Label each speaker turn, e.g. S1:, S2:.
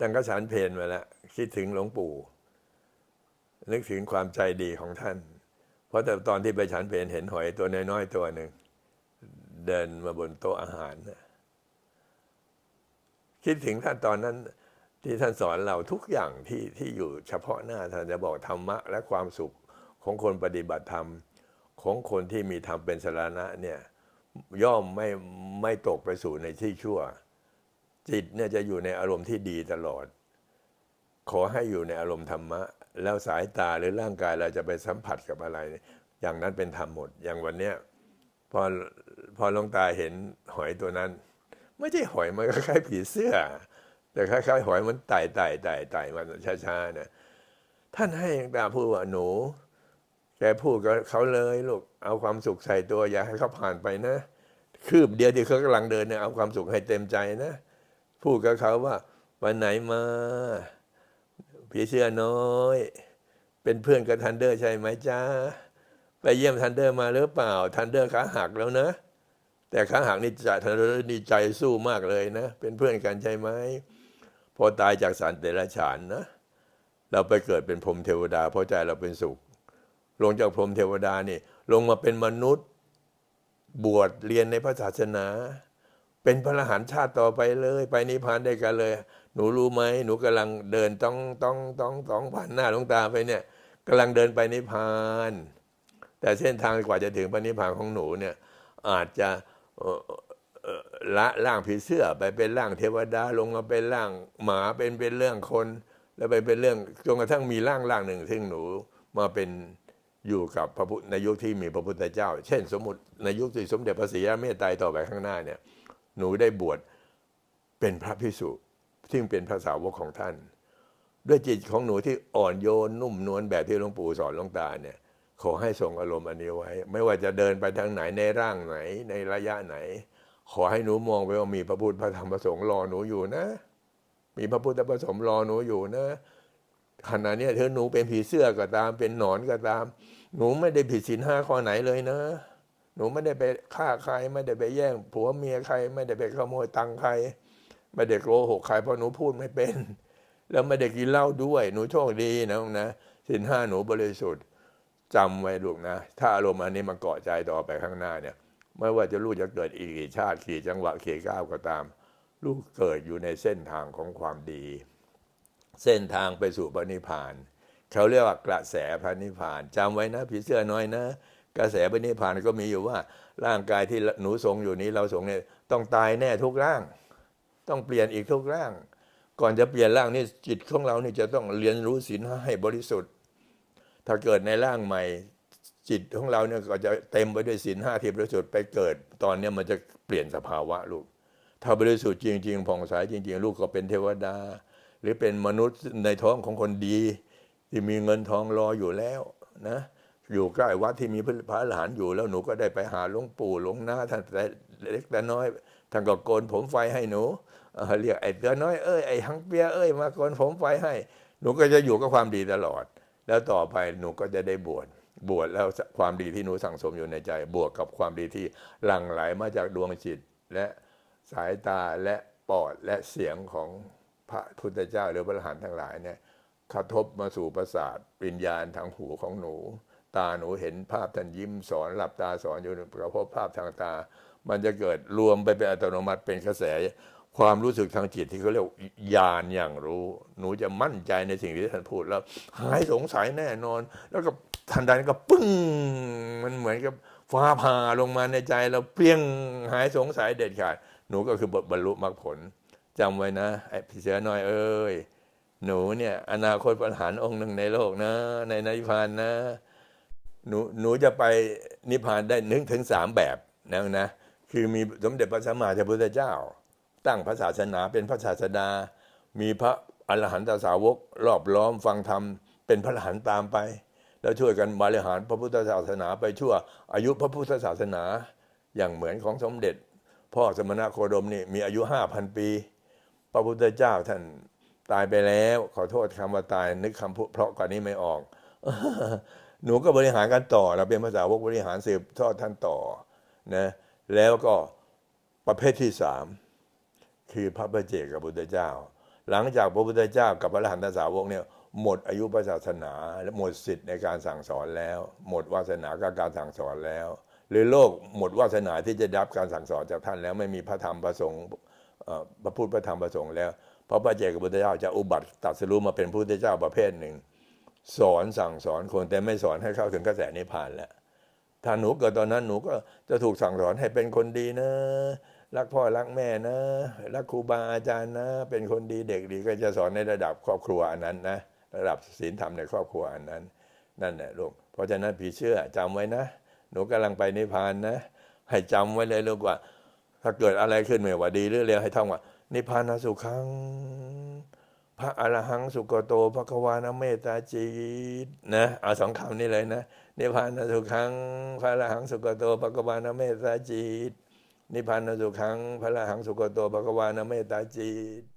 S1: จังก็ฉันเพลมาแล้วคิดถึงหลวงปู่ นึกถึงความใจดีของท่าน เพราะแต่ตอนที่ไปฉันเพลเห็นหอยตัวน้อยๆตัวหนึ่ง เดินมาบนโต๊ะอาหาร คิดถึงท่านตอนนั้นที่ท่านสอนเราทุกอย่างที่ที่อยู่เฉพาะหน้าท่านจะบอกธรรมะและความสุขของคนปฏิบัติธรรมของคนที่มีธรรมเป็นสาระเนี่ยย่อมไม่ไม่ตกไปสู่ในที่ชั่ว จิตเนี่ยจะอยู่ในอารมณ์ที่ดีตลอด ขอให้อยู่ในอารมณ์ธรรมะ แล้วสายตาหรือร่างกายเราจะไปสัมผัสกับอะไร อย่างนั้นเป็นธรรมหมด อย่างวันเนี้ยพอพอลงตาเห็นหอยตัวนั้น ไม่ใช่หอยมันคล้ายผีเสื้อ แต่คล้ายๆหอยมันไต่ไต่ไต่ไต่มันช้าๆนะท่านให้หลงตาพูดว่าหนูแกพูดกับเขาเลยลูกเอาความสุขใส่ตัวอย่าให้เขาผ่านไปนะ คืบเดียวที่เขากำลังเดินเนี่ยเอาความสุขให้เต็มใจนะ พูดกับเขาว่า วันไหนมาผีเสื้อน้อย เป็นเพื่อนกับทันเดอร์ใช่ไหมจ้าไปเยี่ยมทันเดอร์มาหรือเปล่า ทันเดอร์ขาหักแล้วนะ แต่ขาหักนี่ใจทันเดอร์นี่ใจสู้มากเลยนะ เป็นเพื่อนกันใช่ไหมพอตายจากสันเดรัจฉานนะ เราไปเกิดเป็นพรหมเทวดาเพราะใจเราเป็นสุข ลงจากพรหมเทวดานี่ ลงมาเป็นมนุษย์ บวชเรียนในพระศาสนา เป็นพระอรหันต์ชาติต่อไปเลย ไปนิพพานได้กันเลย หนูรู้ไหมหนูกำลังเดินต้องต้องต้องต้องผ่านหน้าลวงตาไปเนี่ยกำลังเดินไปนิพพาน แต่เส้นทางกว่าจะถึงพระนิพพานของหนูเนี่ยอาจจะละร่างผีเสื้อไปเป็นร่างเทวดาลงมาเป็นร่างหมาเป็นเป็นเรื่องคน แล้วไปเป็นเรื่องจนกระทั่งมีร่างร่างหนึ่ง ซึ่งหนูมาเป็นอยู่กับพระพุทธในยุคที่มีพระพุทธเจ้า เช่น สมมติในยุคที่สมเด็จพระศรีอริยเมตไตรต่อไปข้างหน้าเนี่ย หนูได้บวชเป็นพระพิสุซึ่งเป็นพระสาวกของท่าน ด้วยจิตของหนูที่อ่อนโยนนุ่มนวลแบบที่หลวงปู่สอนหลวงตาเนี่ยขอให้ทรงอารมณ์อันนี้ไว้ ไม่ว่าจะเดินไปทางไหนในร่างไหนในระยะไหน ขอให้หนูมองไปว่ามีพระพุทธพระธรรมพระสงฆ์รอหนูอยู่นะ มีพระพุทธพระสงฆ์รอหนูอยู่นะขณะนี้เธอหนูเป็นผีเสื้อก็ตาม เป็นหนอนก็ตาม หนูไม่ได้ผิดศีลห้าข้อไหนเลยนะ หนูไม่ได้ไปฆ่าใคร ไม่ได้ไปแย่งผัวเมียใคร ไม่ได้ไปขโมยตังค์ใคร ไม่ได้โกหกใครเพราะหนูพูดไม่เป็น แล้วไม่ได้กินเหล้าด้วย หนูโชคดีนะนะศีลห้าหนูบริสุทธิ์จำไว้ลูกนะ ถ้าอารมณ์อันนี้มันเกาะใจต่อไปข้างหน้าเนี่ย ไม่ว่าจะลูกจะเกิดอีกกี่ชาติกี่จังหวะกี่ก้าวก็ตาม ลูกเกิดอยู่ในเส้นทางของความดี เส้นทางไปสู่พระนิพพานเขาเรียกว่ากระแสพระนิพพานจำไว้นะผีเสื้อน้อยนะ กระแสพระนิพานก็มีอยู่ว่า ร่างกายที่หนูทรงอยู่นี้เราทรงเนี่ยต้องตายแน่ทุกร่าง ต้องเปลี่ยนอีกทุกร่าง ก่อนจะเปลี่ยนร่างนี่จิตของเรานี่จะต้องเรียนรู้ศีลห้าให้บริสุทธิ์ ถ้าเกิดในร่างใหม่จิตของเราเนี่ยก็จะเต็มไปด้วยศีลห้าที่บริสุทธิ์ไปเกิด ตอนเนี้ยมันจะเปลี่ยนสภาวะลูก ถ้าบริสุทธิ์จริง ๆผ่องใสจริง ๆ ลูกก็เป็นเทวดา หรือเป็นมนุษย์ในท้องของคนดี ที่มีเงินทองรออยู่แล้วนะ อยู่ใกล้วัดที่มีพระอรหันต์อยู่แล้วหนูก็ได้ไปหาหลวงปู่หลวงนาท่านแต่เล็กแต่น้อยท่านก็โกนผมไฟให้หนูเรียกไอ้เตือน้อยเอ้ยไอ้ฮังเปียเอ้ยมาโกนผมไฟให้ หนูก็จะอยู่กับความดีตลอด แล้วต่อไปหนูก็จะได้บวชบวชแล้วความดีที่หนูสั่งสมอยู่ในใจ บวกกับความดีที่หลั่งไหลมาจากดวงจิต และสายตาและปอดและเสียงของพระพุทธเจ้าหรือพระอรหันต์ทั้งหลายเนี่ยกระทบมาสู่ประสาทวิญญาณทางหูของหนู ตาหนูเห็นภาพท่านยิ้มสอนหลับตาสอนอยู่กระพบภาพทางตา มันจะเกิดรวมไปเป็นอัตโนมัติเป็นกระแส ความรู้สึกทางจิตที่เขาเรียกญาณอย่างรู้ หนูจะมั่นใจในสิ่งที่ท่านพูดแล้ว หายสงสัยแน่นอน แล้วก็ทันใดนั้นก็ปึ้ง มันเหมือนกับฟ้าผ่าลงมาในใจเราเปรี้ยงหายสงสัยเด็ดขาดหนูก็คือบรรลุมรรคผลจำไว้นะไอ้พี่เสือน้อยเอ้ยหนูเนี่ย อนาคตประหาองค์หนึ่งในโลกนะ ในนิพพานนะ หนูหนูจะไปนิพพานได้หนึ่งถึงสามแบบนะนะคือมีสมเด็จพระสัมมาสัมพุทธเจ้า ตั้งพระศาสนาเป็นพระศาสดา มีพระอรหันตสาวกรอบล้อมฟังธรรมเป็นพระอรหันต์ตามไป แล้วช่วยกันบริหารพระพุทธศาสนาไปชั่วอายุพระพุทธศาสนาอย่างเหมือนของสมเด็จ พ่อสมณโคดมนี่มีอายุห้าพันปี พระพุทธเจ้าท่านตายไปแล้ว ขอโทษคำว่าตายนึกคำพูดเพราะกว่านี้ไม่ออก หนูก็บริหารกันต่อ เราเป็นภาษาวกบริหารสืบทอดท่านต่อนะแล้วก็ประเภทที่สามคือพระประเจกกับพุทธเจ้า หลังจากพระพุทธเจ้ากับพระอรหันตสาวกเนี่ยหมดอายุพระศาสนาและหมดสิทธิ์ในการสั่งสอนแล้ว หมดวาสนากับการสั่งสอนแล้ว หรือโลกหมดวาสนาที่จะรับการสั่งสอนจากท่านแล้วไม่มีพระธรรมประสงค์พระพุทธพระธรรมประสงค์แล้วพระพระเจ้ากับพุทธเจ้าจะอุบัติตรัสรู้มาเป็นพระพุทธเจ้าประเภทหนึ่ง สอนสั่งสอนคนแต่ไม่สอนให้เข้าถึงกระแสนิพพานแล้วถ้าหนูเกิดตอนนั้นหนูก็จะถูกสั่งสอนให้เป็นคนดีนะ รักพ่อรักแม่นะ รักครูบาอาจารย์นะ เป็นคนดีเด็กดีก็จะสอนในระดับครอบครัวอันนั้นนะระดับศีลธรรมในครอบครัวอันนั้น นั่นแหละลูกเพราะฉะนั้นผีเชื่อจำไว้นะ หนูกำลังไปนิพพานนะ ให้จำไว้เลยลูกว่า ถ้าเกิดอะไรขึ้นไม่ว่าดีหรือเลวให้ท่องว่านิพพานสุขัง ระอรหังสุกโตภควานเมตตาจิตนะเอาสองคำนี้เลยนะนิพพานสุขังพระอรหังสุกโตภควานเมตตาจิตนิพพานสุขังพระอรหังสุกโตภควานเมตตาจิต